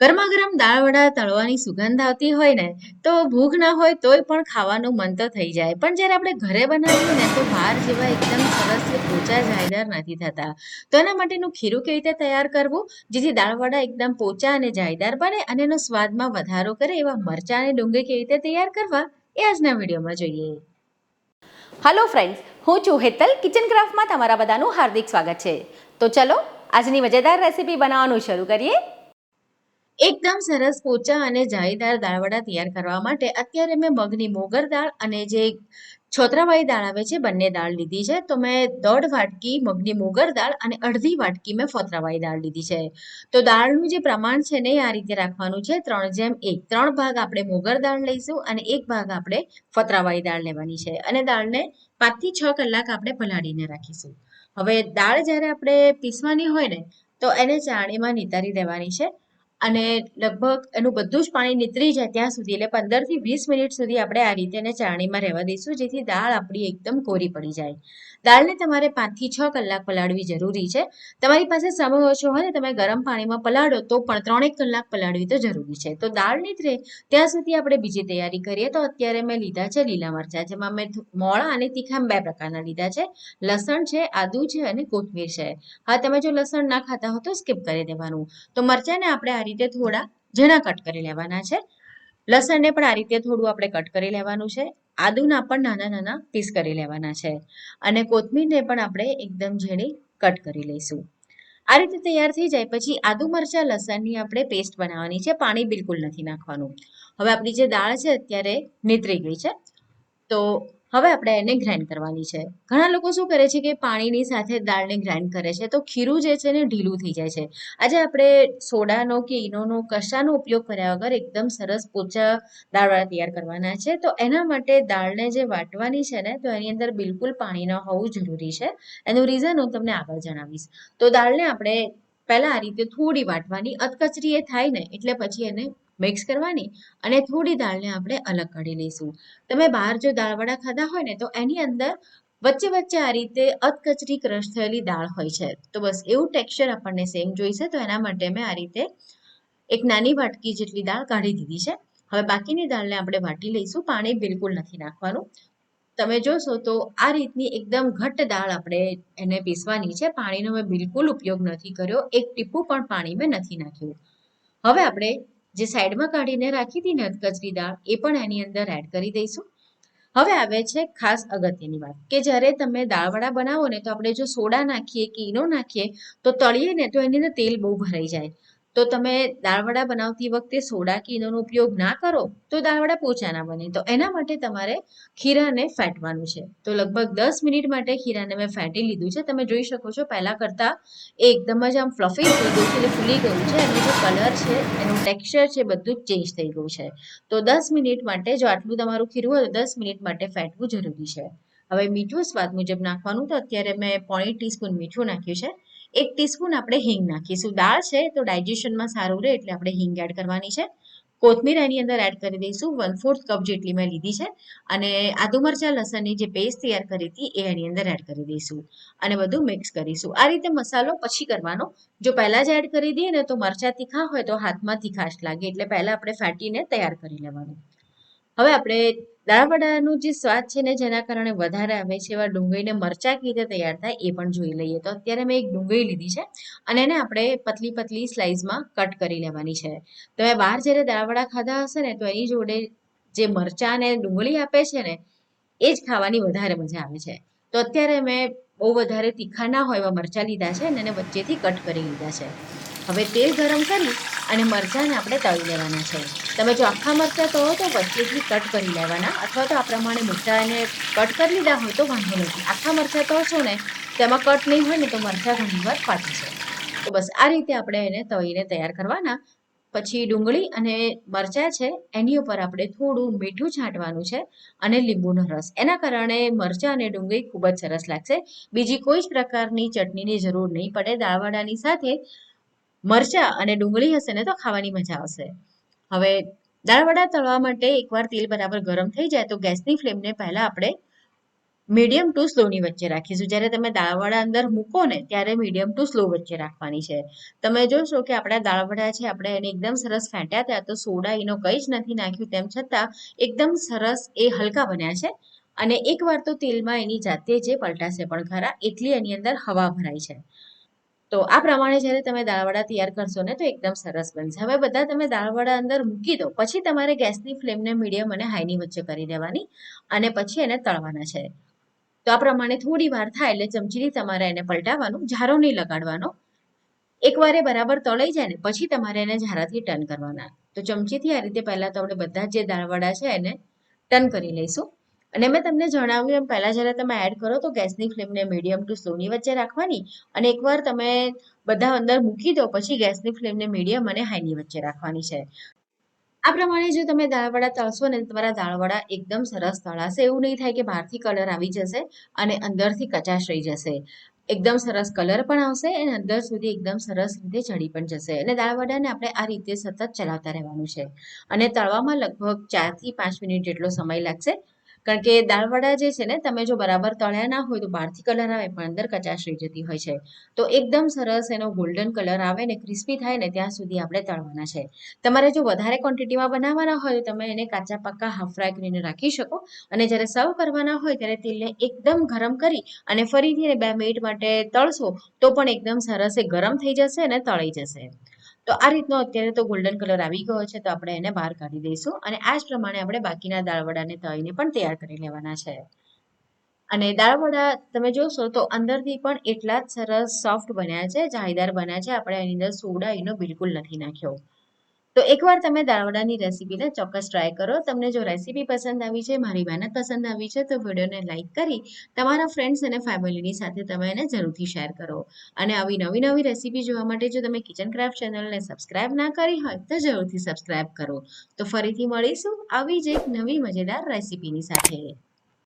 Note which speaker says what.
Speaker 1: ગરમા ગરમ દાળ વડા તળવાની સુગંધ આવતી હોય ને, તો ભૂખ ના હોય તોય પણ ખાવાનું મન તો થઈ જાય. પણ જ્યારે આપણે ઘરે બનાવીએ ને, તો બહાર જેવા એકદમ સરસ પોચા જાયદાર નથી થતા. તો એના માટેનું ખીરું કેવી રીતે તૈયાર કરવું? જેથી દાળ વડા એકદમ પોચા અને જાયદાર બને અને એનો સ્વાદમાં વધારો કરે એવા મરચાં અને ડુંગળી કેવી રીતે તૈયાર કરવા, એ આજના વિડીયોમાં જોઈએ.
Speaker 2: હલો ફ્રેન્ડ્સ હું છું હેતલ. કિચન ક્રાફ્ટમાં તમારા બધાનું હાર્દિક સ્વાગત છે. તો ચલો, આજની મજેદાર રેસીપી બનાવવાનું શરૂ કરીએ.
Speaker 1: એકદમ સરસ પોચા અને જાળીદાર દાળવડા તૈયાર કરવા માટે અત્યારે મેં મગની મોગર દાળ અને જે છોતરાવાળી દાળ આવે છે, બંને દાળ લીધી છે. તો મેં દોઢ વાટકી મગની મોગર દાળ અને અડધી વાટકી મેં ફોતરાવાળી દાળ લીધી છે. તો દાળનું જે પ્રમાણ છે ને આ રીતે રાખવાનું છે. ત્રણ જેમ એક, ત્રણ ભાગ આપણે મોગર દાળ લઈશું અને એક ભાગ આપણે ફોતરાવાળી દાળ લેવાની છે. અને દાળને પાંચથી છ કલાક આપણે પલાળીને રાખીશું. હવે દાળ જ્યારે આપણે પીસવાની હોય ને, તો એને ચાણીમાં નિતારી દેવાની છે. અને લગભગ એનું બધું જ પાણી નીતરી જાય ત્યાં સુધી, એટલે પંદરથી વીસ મિનિટ સુધી આપણે આ રીતે એને ચાણીમાં રહેવા દઈશું, જેથી દાળ આપણી એકદમ કોરી પડી જાય. દાળને તમારે પાંચથી છ કલાક પલાળવી જરૂરી છે. તમારી પાસે સમય ઓછો હોય ને, તમે ગરમ પાણીમાં પલાળો, તો પણ ત્રણેક કલાક પલાળવી તો જરૂરી છે. તો દાળ નીતરે, ત્યાં સુધી આપણે બીજી તૈયારી કરીએ તો અત્યારે મેં લીધા છે લીલા મરચાં, જેમાં મેં મોળા અને તીખા બે પ્રકારના લીધા છે. લસણ છે, આદુ છે અને કોથમીર છે. હા, તમે જો લસણ ના ખાતા હો તો સ્કીપ કરી દેવાનું. તો મરચાંને આપણે આ રીતે થોડા ઝીણા કટ કરી લેવાના છે. લસણને પણ આ રીતે થોડું આપણે કટ કરી લેવાનું છે. આદુના પણ નાના નાના પીસ કરી લેવાના છે. અને કોથમીરને પણ આપણે એકદમ ઝીણી કટ કરી લઈશું. આ રીતે તૈયાર થઈ જાય પછી આદુ મરચાં, લસણની આપણે પેસ્ટ બનાવવાની છે. પાણી બિલકુલ નથી નાખવાનું. હવે આપણી જે દાળ છે અત્યારે નીતરી ગઈ છે. તો હવે આપણે એને ગ્રાઇન્ડ કરવાની છે. ઘણા લોકો શું કરે છે કે પાણીની સાથે દાળને ગ્રાઇન્ડ કરે છે. તો ખીરું જે છે ને ઢીલું થઈ જાય છે. આજે આપણે સોડાનો કે ઈનોનો કશાનો ઉપયોગ કર્યા વગર એકદમ સરસ પોચા દાળવાળા તૈયાર કરવાના છે. તો એના માટે દાળને જે વાટવાની છે ને, તો એની અંદર બિલકુલ પાણી ન હોવું જરૂરી છે. એનું રીઝન હું તમને આગળ જણાવીશ. તો દાળને આપણે પહેલા આ રીતે થોડી વાટવાની અધકચરી એ થાય ને એટલે પછી એને મિક્સ કરવાની અને થોડી દાળને આપણે અલગ કાઢી લઈશું. તમે બહાર જો દાળવડા ખાધા હોય ને, તો એની અંદર વચ્ચે વચ્ચે આ રીતે અધકચરી ક્રશ થયેલી દાળ હોય છે. તો બસ એવું ટેક્સચર આપણને સેમ જોઈશે, તો એના માટે મેં આ રીતે એક નાની વાટકી જેટલી દાળ કાઢી દીધી છે. હવે બાકીની દાળને આપણે વાટી લઈશું, પાણી બિલકુલ નથી નાખવાનું. તમે જોશો તો આ રીતની એકદમ ઘટ્ટ દાળ આપણે એને પીસવાની છે. પાણીનો મેં બિલકુલ ઉપયોગ નથી કર્યો. એક ટીપું પણ પાણી મેં નથી નાખ્યું. હવે આપણે જે સાઈડમાં કાઢીને રાખી હતી ને અધકચરી દાળ, એ પણ એની અંદર એડ કરી દઈશું. હવે આવે છે ખાસ અગત્યની વાત કે જ્યારે તમે દાળવડા બનાવો ને તો આપણે જો સોડા નાખીએ કે ઈનો નાખીએ તો તળીએ ને તો એની અંદર તેલ બહુ ભરાઈ જાય. તો તમે દાળવડા બનાવતી વખતે સોડા કે ઉપયોગ ના કરો, તો દાળવડા પોચા ના બને. તો એના માટે તમારે ખીરાને ફેટવાનું છે. તો લગભગ દસ મિનિટ માટે ખીરાને મેં ફેટી લીધું છે. તમે જોઈ શકો છો, પહેલાં કરતાં એકદમ જ આમ ફ્લફી થઈ ગયું છે, એટલે ફૂલી ગયું છે. એનો જે કલર છે, એનું ટેક્સચર છે, બધું જ ચેન્જ થઈ ગયું છે. તો દસ મિનિટ માટે જો આટલું તમારું ખીરું હોય, તો દસ મિનિટ માટે ફેટવું જરૂરી છે. હવે મીઠું સ્વાદ મુજબ નાખવાનું. તો અત્યારે મેં પોણી ટીસ્પૂન મીઠું નાખ્યું છે. એક ટીસ્પૂન આપણે હિંગ નાખીશું. દાળ છે તો ડાયજેશનમાં સારું રહે એટલે આપણે હિંગ એડ કરવાની છે. કોથમીર એની અંદર એડ કરી દઈશું. વન ફોર્થ કપ જેટલી મેં લીધી છે. અને આદુ મરચાં, લસણની જે પેસ્ટ તૈયાર કરી હતી એ એની અંદર એડ કરી દઈશું. અને બધું મિક્સ કરીશું. આ રીતે મસાલો પછી કરવાનો. જો પહેલા જ એડ કરી દઈએ ને તો મરચાં તીખા હોય તો હાથમાં તીખાશ લાગે એટલે પહેલા આપણે ફાટીને તૈયાર કરી લેવાનું. હવે આપણે દાળવડાનું જે સ્વાદ છે ને જેના કારણે વધારે આવે છે એવા ડુંગળીને મરચાં કેવી રીતે તૈયાર થાય એ પણ જોઈ લઈએ. તો અત્યારે મેં એક ડુંગળી લીધી છે અને એને આપણે પતલી પતલી સ્લાઇસમાં કટ કરી લેવાની છે. તમે બહાર જ્યારે દાળવડા ખાધા હશે ને તો એની જોડે જે મરચા અને ડુંગળી આપે છે ને એ જ ખાવાની વધારે મજા આવે છે. તો અત્યારે મેં બહુ વધારે તીખા ના હોય એવા મરચાં લીધા છે અને એને વચ્ચેથી કટ કરી લીધા છે. હવે તેલ ગરમ કરી અને મરચાંને આપણે તળી લેવાના છે. તમે જો આખા મરચાં તો તો વચ્ચેથી કટ કરી લેવાના. અથવા તો આ પ્રમાણે મોટા એને કટ કરી લીધા હોય તો વાંધો નથી. આખા મરચાં તો છો ને તેમાં કટ નહીં હોય ને તો મરચાં ઘણી વાર ફાટી છે તો બસ આ રીતે આપણે એને તળીને તૈયાર કરવાના. પછી ડુંગળી અને મરચાં છે, એની ઉપર આપણે થોડું મીઠું છાંટવાનું છે અને લીંબુનો રસ. એના કારણે મરચાં અને ડુંગળી ખૂબ જ સરસ લાગશે. બીજી કોઈ જ પ્રકારની ચટણીની જરૂર નહીં પડે. દાળવાડાની સાથે મરચાં અને ડુંગળી હશે ને તો ખાવાની મજા આવશે. હવે દાળવડા તળવા માટે એકવાર તેલ બરાબર ગરમ થઈ જાય તો ગેસની ફ્લેમને પહેલા આપણે મીડિયમ ટુ સ્લોની વચ્ચે રાખીશું. જ્યારે તમે દાળવડા અંદર મૂકો ને ત્યારે મીડિયમ ટુ સ્લો વચ્ચે રાખવાની છે. તમે જોશો કે આપણા દાળવડા છે, આપણે એને એકદમ સરસ ફેંટ્યા હતા તો સોડા એનો કંઈ જ નથી નાખ્યું. તેમ છતાં એકદમ સરસ એ હલકા બન્યા છે અને એકવાર તો તેલમાં એની જાતે જે પલટાશે પણ ખરા, એટલી એની અંદર હવા ભરાય છે. તો આ પ્રમાણે જ્યારે તમે દાળવડા તૈયાર કરશો ને, તો એકદમ સરસ બનશે. હવે બધા તમે દાળવડા અંદર મૂકી દો. પછી તમારે ગેસની ફ્લેમને મીડિયમ અને હાઈની વચ્ચે કરી દેવાની અને પછી એને તળવાના છે. તો આ પ્રમાણે થોડી વાર થાય એટલે ચમચીથી તમારે એને પલટાવવાનું, ઝારો નહીં લગાડવાનો. એકવાર એ બરાબર તળાઈ જાય ને, પછી તમારે એને ઝારાથી ટર્ન કરવાના. તો ચમચીથી આ રીતે પહેલાં તો આપણે બધા જે દાળવડા છે એને ટર્ન કરી લઈશું. અને મેં તમને જણાવ્યું એમ, પહેલાં જ્યારે તમે એડ કરો તો ગેસની ફ્લેમને મીડિયમ ટુ સ્લોની વચ્ચે રાખવાની અને એકવાર તમે બધા અંદર મૂકી દો, પછી ગેસની ફ્લેમને મીડિયમ અને હાઈની વચ્ચે રાખવાની છે. આ પ્રમાણે જો તમે દાળવડા તળશો ને તમારા દાળવડા એકદમ સરસ તળાશે, એવું નહીં થાય કે બહારથી કલર આવી જશે અને અંદરથી કચાશ રહી જશે. એકદમ સરસ કલર પણ આવશે અને અંદર સુધી એકદમ સરસ રીતે ચડી પણ જશે. અને દાળવડાને આપણે આ રીતે સતત ચલાવતા રહેવાનું છે. અને તળવામાં લગભગ ચારથી પાંચ મિનિટ જેટલો સમય લાગશે. કારણ કે દાળવડા જે છે ને, તમે જો બરાબર તળ્યા ના હોય તો બહારથી કલર આવે, પણ અંદર કચાશ રહી જતી હોય છે. તો એકદમ સરસ એનો ગોલ્ડન કલર આવે ને ક્રિસ્પી થાય ને, ત્યાં સુધી આપણે તળવાના છે. તમારે જો વધારે ક્વોન્ટિટીમાં બનાવવાના હોય તો તમે એને કાચા પાકા હાફ ફ્રાય કરીને રાખી શકો. અને જ્યારે સર્વ કરવાના હોય ત્યારે તેલને એકદમ ગરમ કરી અને ફરીથી બે મિનિટ માટે તળશો, તો પણ એકદમ સરસ એ ગરમ થઈ જશે અને તળાઈ જશે. તો આ રીતનો અત્યારે તો ગોલ્ડન કલર આવી ગયો છે, તો આપણે એને બહાર કાઢી દઈશું અને આ જ પ્રમાણે આપણે બાકીના દાળવડાને તળીને પણ તૈયાર કરી લેવાના છે. અને દાળવડા તમે જોશો તો અંદરથી પણ એટલા જ સરસ સોફ્ટ બન્યા છે, જાળીદાર બન્યા છે, આપણે એની અંદર સોડા એનો બિલકુલ નથી નાખ્યો. તો એકવાર તમે દાળવડાની રેસીપીને ચોક્કસ ટ્રાય કરો. તમને જો રેસીપી પસંદ આવી છે, મારી મહેનત પસંદ આવી છે, તો વિડીયોને લાઇક કરી તમારા ફ્રેન્ડ્સ અને ફેમિલીની સાથે તમે એને જરૂરથી શેર કરો. અને આવી નવી નવી રેસીપી જોવા માટે જો તમે કિચન ક્રાફ્ટ ચેનલને સબસ્ક્રાઇબ ના કરી હોય, તો જરૂરથી સબસ્ક્રાઇબ કરો. તો ફરીથી મળીશું આવી જ એક નવી મજેદાર રેસીપીની સાથે.